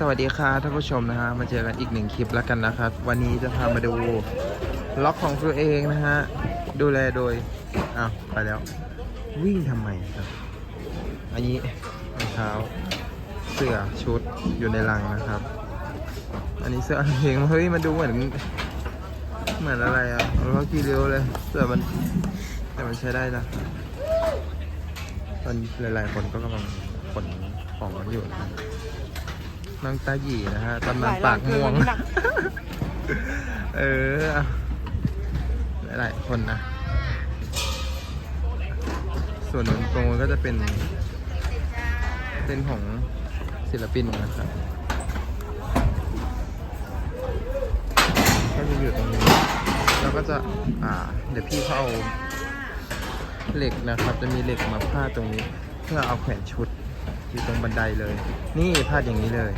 สวัสดีค่ะท่านผู้ชมนะฮะมาเจอกันอีกหนึ่งคลิปแล้วกันนะครับ วันนี้จะพามาดูล็อกของตัวเองนะฮะดูแลโดยอ้าวไปแล้ว วิ่งทำไมครับ อันนี้รองเท้าเสื้อชุดอยู่ในลังนะครับ อันนี้เสื้อเพลงเฮ้ยมันดูเหมือนเหมือนอะไรอะเรากี่เร็วเลยเสื้อมันแต่มันใช้ได้นะตอนหลายๆคนก็กำลังขนของกันอยู่นะ น้องตาหยีนะฮะตำนานปากม่วง เอออะหลายๆคนนะ ส่วนตรงนู้นก็จะเป็นเส้นของศิลปินนะครับก็จะอยู่ตรงนี้ แล้วก็จะ อ่า เดี๋ยวพี่เขาเอาเหล็กนะครับ จะมีเหล็กมาพาดตรงนี้ เพื่อเอาแขวนชุด อยู่ตรงบันไดเลย นี่พาดอย่างนี้เลย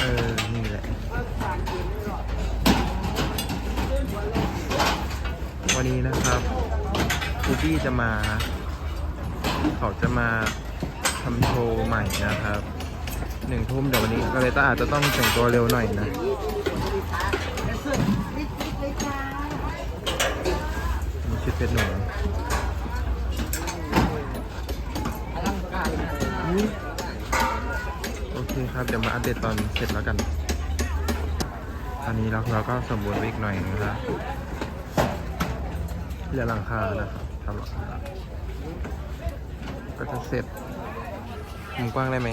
เออ นี่แหละ วันนี้นะครับคูบี้จะมา เขาจะมาทำโชว์ใหม่นะครับหนึ่งทุ่มเดี๋ยววันนี้ก็เลยต้าอาจจะต้องแต่งตัวเร็วหน่อยนะมีชุดเพชรหนูอุ๊ย โอเคครับ เดี๋ยวมาอัปเดตตอนเสร็จแล้วกันตอนนี้เราเราก็สมบูรณ์ไปอีกหน่อยนะครับเหลือหลังคานะครับทำหลังคาก็จะเสร็จมุมกว้างได้ไหม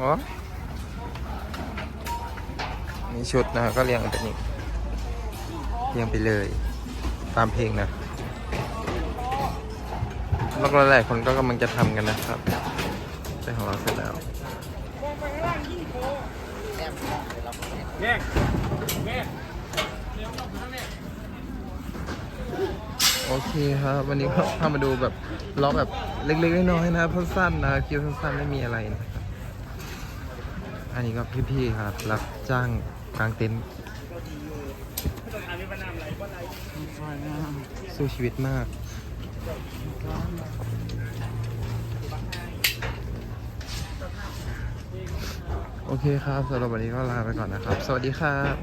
อ๋อนี่ชุดนะก็เรียงเป็นนี้เรียงไปเลย ตามเพลงนะ แล้วก็หลายๆคนก็กำลังจะทำกันนะครับแต่ของเราเสร็จแล้วโอเคครับ วันนี้ก็พามาดูแบบล็อกแบบเล็กๆน้อยๆนะครับสั้นๆนะคิวสั้นๆไม่มีอะไรนะครับอันนี้ก็พี่ๆครับ รับจ้างกลางเต็นท์สู้ชีวิตมาก โอเคครับสำหรับวันนี้ก็ลาไปก่อนนะครับ สวัสดีครับ